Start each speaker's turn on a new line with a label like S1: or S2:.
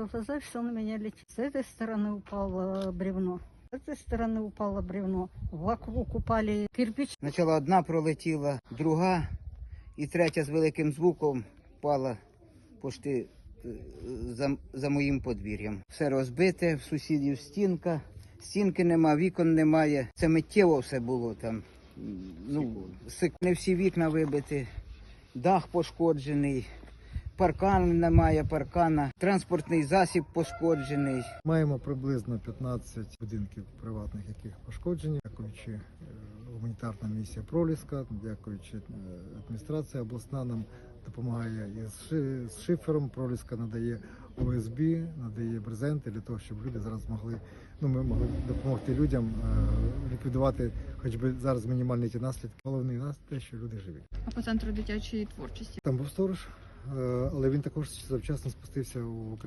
S1: открываю глаза, все на меня летит. С этой стороны упало бревно. С этой стороны упало бревно. Вокруг упали кирпич.
S2: Спочатку одна пролетіла, друга і третя з великим звуком впала пошти е, за, за моїм подвір'ям. Все розбите, в сусідів стінка, стінки нема, вікон немає. Це миттєво все було там. М, Ну, сик- не всі вікна вибиті, дах пошкоджений, паркан немає, паркана, транспортний засіб пошкоджений.
S3: Маємо приблизно 15 будинків приватних, яких пошкоджені, дякуючи е, гуманітарна місія Проліска, дякуючи е, адміністрація обласна нам допомагає із з шифером. Проліска надає ОСБ, надає брезенти для того, щоб люди зараз могли. Ну, ми могли допомогти людям е, ліквідувати хоч би зараз мінімальні ті наслідки. Головний нас те, що люди живі.
S4: А по центру дитячої творчості.
S3: Там був сторож, але він також завчасно спустився у